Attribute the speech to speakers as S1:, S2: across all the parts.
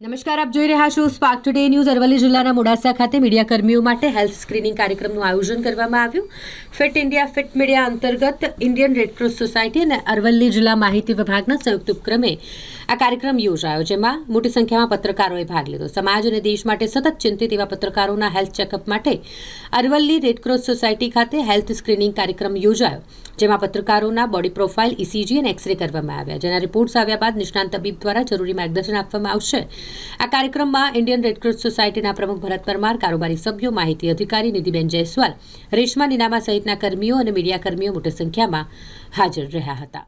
S1: નમસ્કાર, આપ જોઈ રહ્યા છો સ્પાર્ક ટુડે ન્યૂઝ અરવલ્લી જિલ્લાના મોડાસા ખાતે મીડિયા કર્મીઓ માટે હેલ્થ સ્ક્રીનિંગ કાર્યક્રમનું આયોજન કરવામાં આવ્યું. ફિટ ઇન્ડિયા, ફિટ મીડિયા અંતર્ગત ઇન્ડિયન રેડક્રોસ સોસાયટી અને અરવલ્લી જિલ્લા માહિતી વિભાગના સંયુક્ત ઉપક્રમે આ કાર્યક્રમ યોજાયો, જેમાં મોટી સંખ્યામાં પત્રકારોએ ભાગ લીધો. સમાજ અને દેશ માટે સતત ચિંતિત એવા પત્રકારોના હેલ્થ ચેકઅપ માટે અરવલ્લી રેડક્રોસ સોસાયટી ખાતે હેલ્થ સ્ક્રીનિંગ કાર્યક્રમ યોજાયો, જેમાં પત્રકારોના બોડી પ્રોફાઇલ ઇસીજી અને એક્સરે કરવામાં આવ્યા. જેના રિપોર્ટ્સ આવ્યા બાદ નિષ્ણાંત તબીબ દ્વારા જરૂરી માર્ગદર્શન આપવામાં આવશે. આ કાર્યક્રમમાં ઇન્ડિયન રેડક્રોસ સોસાયટીના પ્રમુખ ભરત પરમાર, કારોબારી સભ્યો, માહિતી અધિકારી નિધિબેન જયસ્વાલ, રેશમા નિનામા સહિતના કર્મીઓ અને મીડિયા કર્મીઓ મોટી સંખ્યામાં હાજર રહ્યા હતા.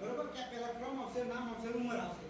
S2: બરોબર કે પેલા ક્રમ આવશે, નામ આવશે ઉંમર આવશે.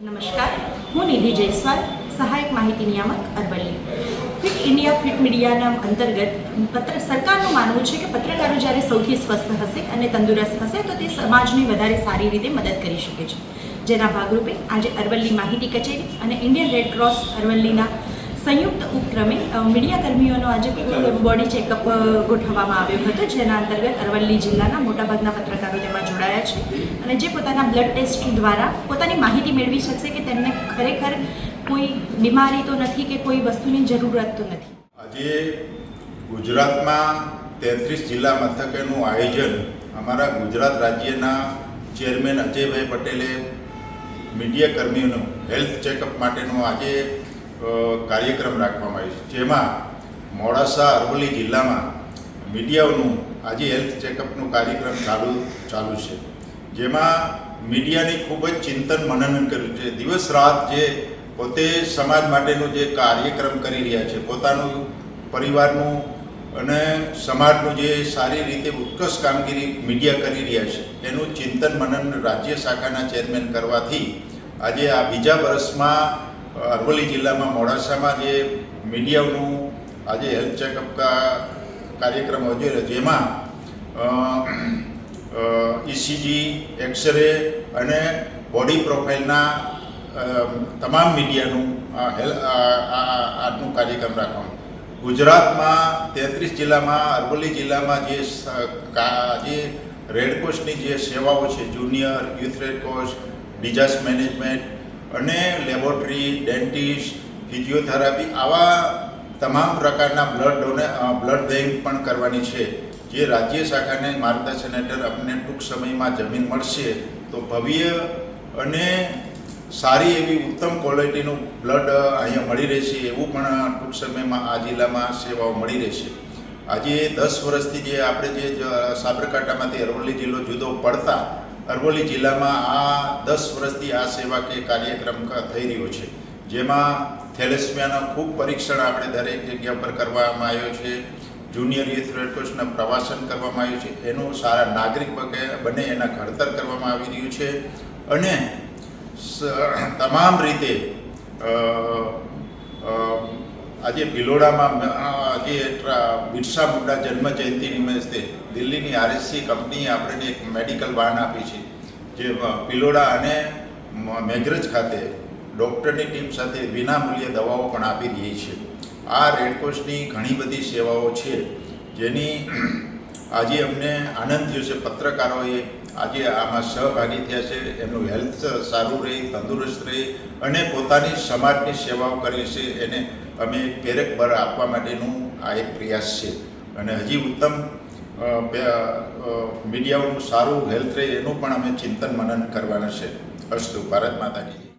S3: નમસ્કાર, હું નિધિ જયસ્વાલ, સહાયક માહિતી નિયામક અરવલ્લી. ફિટ ઇન્ડિયા, ફિટ મીડિયાના અંતર્ગત પત્ર, સરકારનું માનવું છે કે પત્રકારો જ્યારે સૌથી સ્વસ્થ હશે અને તંદુરસ્ત હશે, તો તે સમાજને વધારે સારી રીતે મદદ કરી શકે છે. જેના ભાગરૂપે આજે અરવલ્લી માહિતી કચેરી અને ઇન્ડિયન રેડ ક્રોસ અરવલ્લીના સંયુક્ત ઉપક્રમે મીડિયા કર્મીઓનો આજે બોડી ચેકઅપ ગોઠવવામાં આવ્યો હતો જેના અંતર્ગત અરવલ્લી જિલ્લાના મોટાભાગના પત્રકારો તેમાં જોડાયા છે. અને જે પોતાના બ્લડ ટેસ્ટ દ્વારા પોતાની માહિતી મેળવી શકશે કે તેમને ખરેખર કોઈ બીમારી તો નથી કે કોઈ વસ્તુની જરૂરત તો નથી.
S4: આજે ગુજરાતમાં તેત્રીસ જિલ્લા મથકેનું આયોજન અમારા ગુજરાત રાજ્યના ચેરમેન અજયભાઈ પટેલે મીડિયા કર્મીઓનું હેલ્થ ચેકઅપ માટેનો આજે કાર્યક્રમ રાખવામાં આવ્યો છે. જેમાં મોડાસા, અરવલ્લી જિલ્લામાં મીડિયાઓનું આજે હેલ્થ ચેકઅપનું કાર્યક્રમ ચાલુ ચાલુ છે. જેમાં મીડિયાની ખૂબ જ ચિંતન મનન કર્યું છે. દિવસ રાત જે પોતે સમાજ માટેનું જે કાર્યક્રમ કરી રહ્યા છે, પોતાનું પરિવારનું અને સમાજનું જે સારી રીતે ઉત્કર્ષ કામગીરી મીડિયા કરી રહ્યા છે, એનું ચિંતન મનન રાજ્ય શાખાના ચેરમેન કરવાથી આજે આ બીજા વર્ષમાં અરવલ્લી જિલ્લામાં મોડાસામાં જે મીડિયાનું આજે હેલ્થ ચેકઅપ કાર્યક્રમ યોજાઈ રહ્યો, જેમાં ઇસીજી એક્સરે અને બોડી પ્રોફાઇલના તમામ મીડિયાનું આ હેલ, આ- આજનું કાર્યક્રમ રાખવાનું. ગુજરાતમાં તેત્રીસ જિલ્લામાં, અરવલ્લી જિલ્લામાં જે જે રેડક્રોસની જે સેવાઓ છે, junior, youth Red Cross disaster management અને લેબોરેટરી, ડેન્ટિસ્ટ, ફિઝિયોથેરાપી આવા તમામ પ્રકારના બ્લડ ડોને બ્લડ બેંક પણ કરવાની છે. જે રાજ્ય શાખાને માર્ગદર્શન હેઠળ આપણને ટૂંક સમયમાં જમીન મળશે, તો ભવ્ય અને સારી એવી ઉત્તમ ક્વોલિટીનું બ્લડ અહીંયા મળી રહેશે, એવું પણ ટૂંક સમયમાં આ જિલ્લામાં સેવાઓ મળી રહેશે. આજે દસ વર્ષથી જે આપણે જે સાબરકાંઠામાંથી અરવલ્લી જિલ્લો જુદો પડતા અરવલ્લી જિલ્લામાં આ દસ વર્ષથી આ સેવા કે કાર્યક્રમ થઈ રહ્યો છે. જેમાં થેલેસમિયાના ખૂબ પરીક્ષણ આપણે દરેક જગ્યા પર કરવામાં આવ્યો છે. જુનિયર યુથ રેડક્રોસના પ્રવાસન કરવામાં આવ્યું છે. એનું સારા નાગરિક બને એના ઘડતર કરવામાં આવી રહ્યું છે. અને તમામ રીતે આજે ભિલોડામાં આજે બિરસા મુંડા જન્મ જયંતિ નિમિત્તે દિલ્હીની આરએસસી કંપનીએ આપણને એક મેડિકલ વાન આપી છે, જે ભિલોડા અને મેઘરજ ખાતે ડૉક્ટરની ટીમ સાથે વિનામૂલ્યે દવાઓ પણ આપી રહી છે. આ રેડક્રોસની ઘણી બધી સેવાઓ છે, જેની આજે અમને આનંદ થયો છે. પત્રકારોએ આજે આમાં સહભાગી થયા છે. એમનું હેલ્થ સારું રહે, તંદુરસ્ત રહે અને પોતાની સમાજની સેવાઓ કરી છે એને અમે પેરેક બળ આપવા માટેનું આ એક પ્રયાસ છે. અને હજી ઉત્તમ મીડિયાઓનું સારું હેલ્થ રહે એનું પણ અમે ચિંતન મનન કરવાના છે. અસ્તુ. ભારત માતા કી જય.